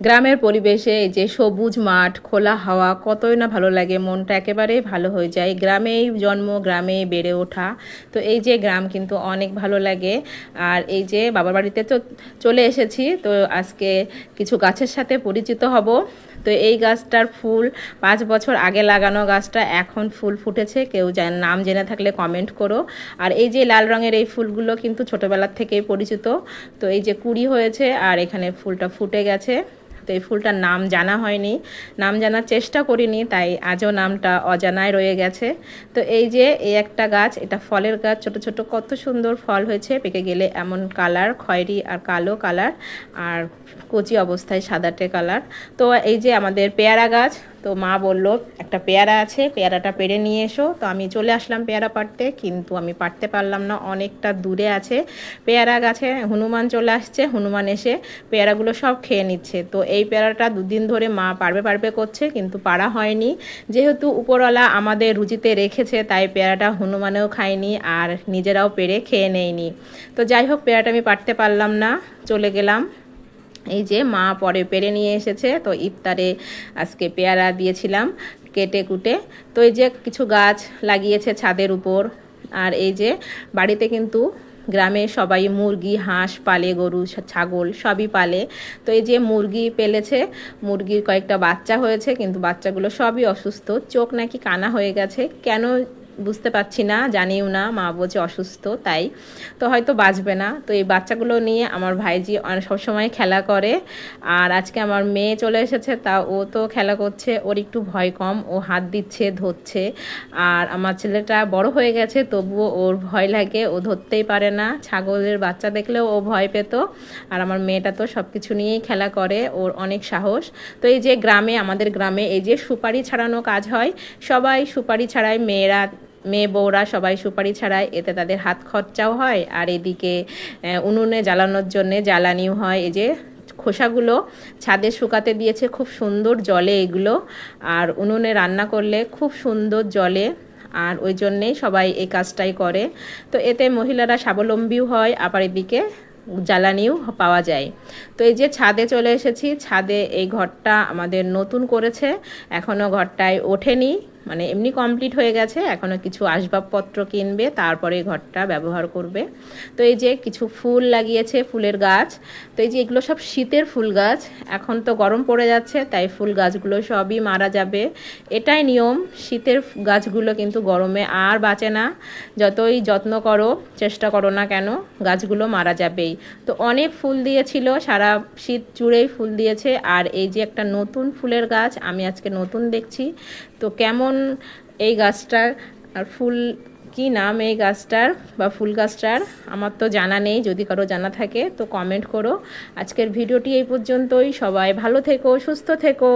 গ্রামের পরিবেশে যে সবুজ মাঠ, খোলা হাওয়া, কতই না ভালো লাগে, মনটা একেবারেই ভালো হয়ে যায়। গ্রামেই জন্ম, গ্রামেই বেড়ে ওঠা। তো এই যে গ্রাম কিন্তু অনেক ভালো লাগে। আর এই যে বাবার বাড়িতে তো চলে এসেছি, তো আজকে কিছু গাছের সাথে পরিচিত হব। তো এই গাছটার ফুল, পাঁচ বছর আগে লাগানো গাছটা এখন ফুল ফুটেছে। কেউ নাম জেনে থাকলে কমেন্ট করো। আর এই যে লাল রঙের এই ফুলগুলো কিন্তু ছোটোবেলার থেকেই পরিচিত। তো এই যে কুড়ি হয়েছে আর এখানে ফুলটা ফুটে গেছে। তো এই ফুলটার নাম জানা হয়নি। নাম জানার চেষ্টা করিনি, তাই আজও নামটা অজানায় রয়ে গেছে। তো এই যে, এই একটা গাছ, এটা ফলের গাছ, ছোট ছোট কত সুন্দর ফল হয়েছে, পেকে গেলে এমন কালার, খয়েরি আর কালো কালার, আর কচি অবস্থায় সাদাটে কালার। তো এই যে, আমাদের পেয়ারা গাছ তো মা বলল, একটা পেয়ারা আছে, পেয়ারাটা পেরে নিয়ে এসো। তো আমি চলে আসলাম পেয়ারা পাড়তে, কিন্তু আমি পারতে পারলাম না, অনেকটা দূরে আছে পেয়ারা গাছে। হনুমান চলে আসছে, হনুমান এসে পেয়ারাগুলো সব খেয়ে নিচ্ছে। তো এই পেয়ারাটা দুদিন ধরে মা পারবে পারবে করছে, কিন্তু পারা হয়নি। যেহেতু উপরওয়ালা আমাদের রুচিতে রেখেছে, তাই পেয়ারাটা হনুমানেও খায়নি আর নিজেরাও পেরে খেয়ে নেয়নি। তো যাই হোক, পেয়ারাটা আমি পারতে পারলাম না, চলে গেলাম। এই যে মা পরে পেরে নিয়ে এসেছে, তো ইফতারে আজকে পেয়ারা দিয়েছিলাম কেটে কুটে। তো এই যে কিছু গাছ লাগিয়েছে ছাদের উপর, আর এই যে বাড়িতে কিন্তু গ্রামে সবাই মুরগি, হাঁস পালে, গরু ছাগল সবই পালে। তো এই যে মুরগি পেলেছে, মুরগির কয়েকটা বাচ্চা হয়েছে, কিন্তু বাচ্চাগুলো সবই অসুস্থ। চোখ নাকি কানা হয়ে গেছে, কেন বুঝতে পারছি না, জানিও না, মা বলছে অসুস্থ, তাই। তো হয়তো বাঁচবে না। তো এই বাচ্চাগুলো নিয়ে আমার ভাইজি সবসময় খেলা করে। আর আজকে আমার মেয়ে চলে এসেছে, তা ও তো খেলা করছে। ওর একটু ভয় কম, ও হাত দিচ্ছে, ধরছে। আর আমার ছেলেটা বড় হয়ে গেছে, তবুও ওর ভয় লাগে, ও ধরতেই পারে না। ছাগলের বাচ্চা দেখলেও ও ভয় পেত। আর আমার মেয়েটা তো সব কিছু নিয়েই খেলা করে, ওর অনেক সাহস। তো এই যে গ্রামে, আমাদের গ্রামে এই যে সুপারি ছাড়ানো কাজ হয়, সবাই সুপারি ছাড়ায় মেয়েরা মেয়ে বউরা সবাই সুপারি ছাড়ায়, এতে তাদের হাত খরচাও হয় আর এদিকে উনুনে জ্বালানোর জন্যে জ্বালানিও হয়। এই যে খোসাগুলো ছাদে শুকাতে দিয়েছে, খুব সুন্দর জলে এগুলো। আর উনুনে রান্না করলে খুব সুন্দর জলে আর ওই জন্যেই সবাই এই কাজটাই করে। তো এতে মহিলারা স্বাবলম্বীও হয়, আবার এদিকে জ্বালানিও পাওয়া যায়। তো এই যে ছাদে চলে এসেছি, ছাদে এই ঘরটা আমাদের নতুন করেছে এখনও ঘরটায় ওঠেনি। মানে এমনি কমপ্লিট হয়ে গেছে এখনও কিছু আসবাবপত্র কিনবে, তারপরে ঘরটা ব্যবহার করবে। তো এই যে কিছু ফুল লাগিয়েছে, ফুলের গাছ। তো এই যে এগুলো সব শীতের ফুল গাছ, এখন তো গরম পড়ে যাচ্ছে, তাই ফুল গাছগুলো সবই মারা যাবে। এটাই নিয়ম, শীতের গাছগুলো কিন্তু গরমে আর বাঁচে না। যতই যত্ন করো, চেষ্টা করো না কেন, গাছগুলো মারা যাবেই। তো অনেক ফুল দিয়েছিল, সারা শীত জুড়েই ফুল দিয়েছে। আর এই যে একটা নতুন ফুলের গাছ, আমি আজকে নতুন দেখছি। তো কেমন এই গাছটার আর ফুল, কি নাম এই গাছটার বা ফুল গাছটার? আমার তো জানা নেই, যদি কারও জানা থাকে তো কমেন্ট করো। আজকের ভিডিওটি এই পর্যন্তই। সবাই ভালো থেকো, সুস্থ থেকো।